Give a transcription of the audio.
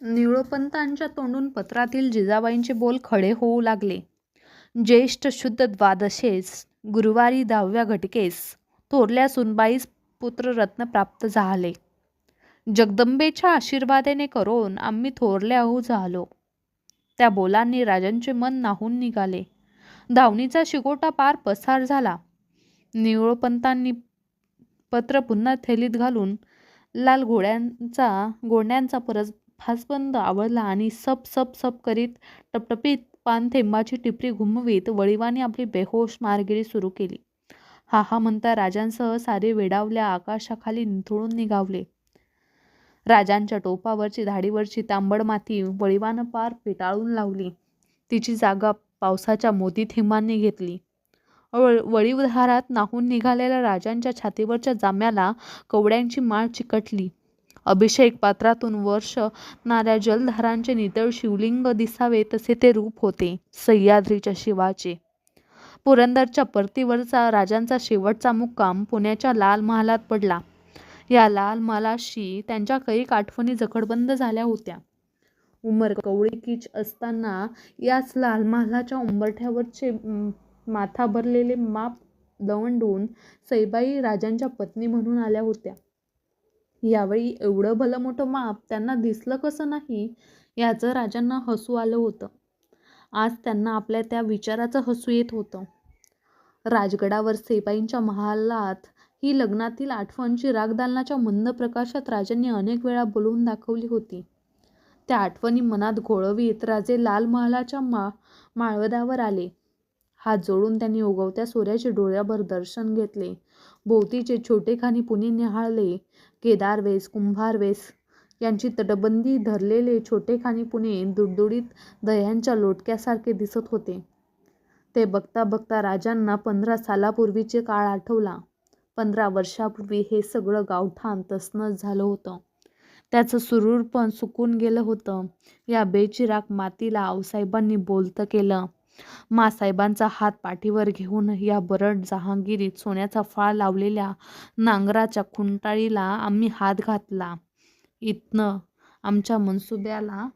निळोपंतांच्या तोंडून पत्रातील जिजाबाईंचे बोल खडे होऊ लागले. ज्येष्ठ शुद्ध द्वादशेस गुरुवारी दहाव्या घटकेस थोरल्या सुनबाईस पुत्ररत्न प्राप्त झाले. जगदंबेच्या आशीर्वादाने करून आम्ही थोरल्याहू झालो. त्या बोलांनी राजांचे मन नाहून निघाले. धावणीचा शिगोटा पार पसार झाला. निळोपंतांनी पत्र पुन्हा थैलीत घालून लाल घोड्यांचा घोड्यांचा परत फासबंद आवडला आणि सप सप सप करीत टपटपीत पानथेंबाची टिपरी घुमवीत वळीवाने आपली बेहोश मारगिरी सुरू केली. हा हा म्हणता राजांसह सारे वेडावल्या आकाशाखाली निथळून निघावले. राजांच्या टोपावरची धाडीवरची तांबड माती वळीवानं पार पिटाळून लावली. तिची जागा पावसाच्या मोतीथेंबांनी घेतली. वळीवधारात नाहून निघालेल्या राजांच्या छातीवरच्या जाम्याला कवड्यांची माळ चिकटली. अभिषेक पात्रातून वर्षणाऱ्या जलधारांचे नितळ शिवलिंग दिसावे तसे ते रूप होते सह्याद्रीच्या शिवाचे. पुरंदरच्या परतीवरचा राजांचा शेवटचा मुक्काम पुण्याच्या लाल महालात पडला. या लाल महालाशी त्यांच्या कैक आठवणी जखडबंद झाल्या होत्या. उमर कवळीकीच असताना याच लाल महालाच्या उंबरठ्यावरचे माथा भरलेले माप दवंडून सईबाई राजांच्या पत्नी म्हणून आल्या होत्या. यावेळी एवढं भलं मोठं माप त्यांना दिसलं कसं नाही याचं राजांना हसू आलं होतं. आज त्यांना आपल्या त्या विचाराचं हसू येत होतं. राजगडावर सेबाईंच्या महालात ही लग्नातील आठवण चिराग दालनाच्या मंद प्रकाशात राजांनी अनेक वेळा बोलवून दाखवली होती. त्या आठवणी मनात घोळवीत राजे लाल महालाच्या मा माळवदावर आले. हात जोडून त्यांनी उगवत्या सूर्याचे डोळ्याभर दर्शन घेतले. भोवतीचे छोटेखानी पुणे न्याहाळले. केदारवेस, कुंभारवेस यांची तटबंदी धरलेले छोटेखानी पुणे दुडदुडीत दह्यांच्या लोटक्यासारखे दिसत होते. ते बघता बघता राजांना पंधरा सालापूर्वीचे काळ आठवला. पंधरा वर्षापूर्वी हे सगळं गावठाण तसनंच झालं होतं. त्याचं सुरूरपण सुकून गेलं होतं. या बेचिराग मातीला आऊसाहेबांनी बोलतं केलं. मासाहेबांचा हात पाठीवर घेऊन या बरड जहांगीरीत सोन्याचा फाळ लावलेल्या नांगराच्या खुंटाळीला आम्ही हात घातला. इथनं आमच्या मनसुब्याला